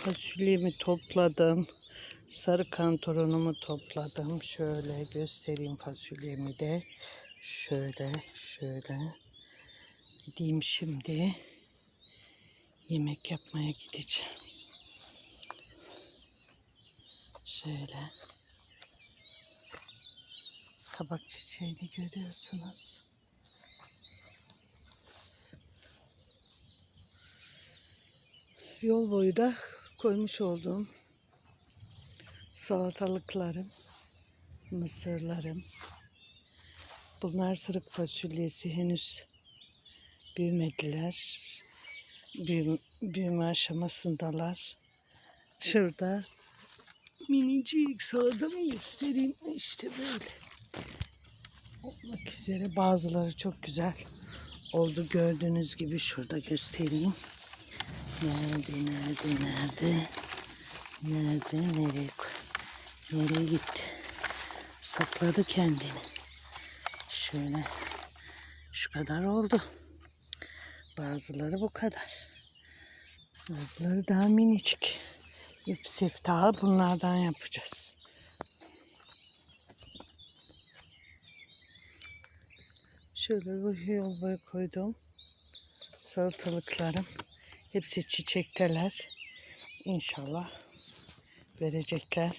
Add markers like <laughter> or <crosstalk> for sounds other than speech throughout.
Fasulyemi topladım. Sarı kantaronumu topladım. Şöyle göstereyim fasulyemi de. Şöyle, şöyle. Gideyim şimdi. Yemek yapmaya gideceğim. Şöyle. Kabak çiçeğini görüyorsunuz. Yol boyu da koymuş olduğum salatalıklarım, mısırlarım. Bunlar sırık fasulyesi henüz büyümediler. Büyüm, büyüme aşamasındalar. Şurada minicik salatamı göstereyim. İşte böyle. Olmak üzere bazıları çok güzel oldu. Gördüğünüz gibi şurada göstereyim. Nerede, nerede, nerede? Nerede, nereye? Nereye gitti? Sakladı kendini. Şöyle. Şu kadar oldu. Bazıları bu kadar. Bazıları daha minicik. İp seftağı bunlardan yapacağız. Şöyle bu yol boyu koydum. Salatalıklarım. Hepsi çiçekteler. İnşallah verecekler.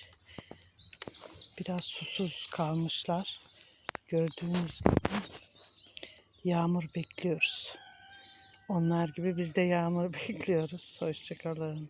Biraz susuz kalmışlar. Gördüğünüz gibi yağmur bekliyoruz. Onlar gibi biz de yağmur <laughs> bekliyoruz. Hoşçakalın.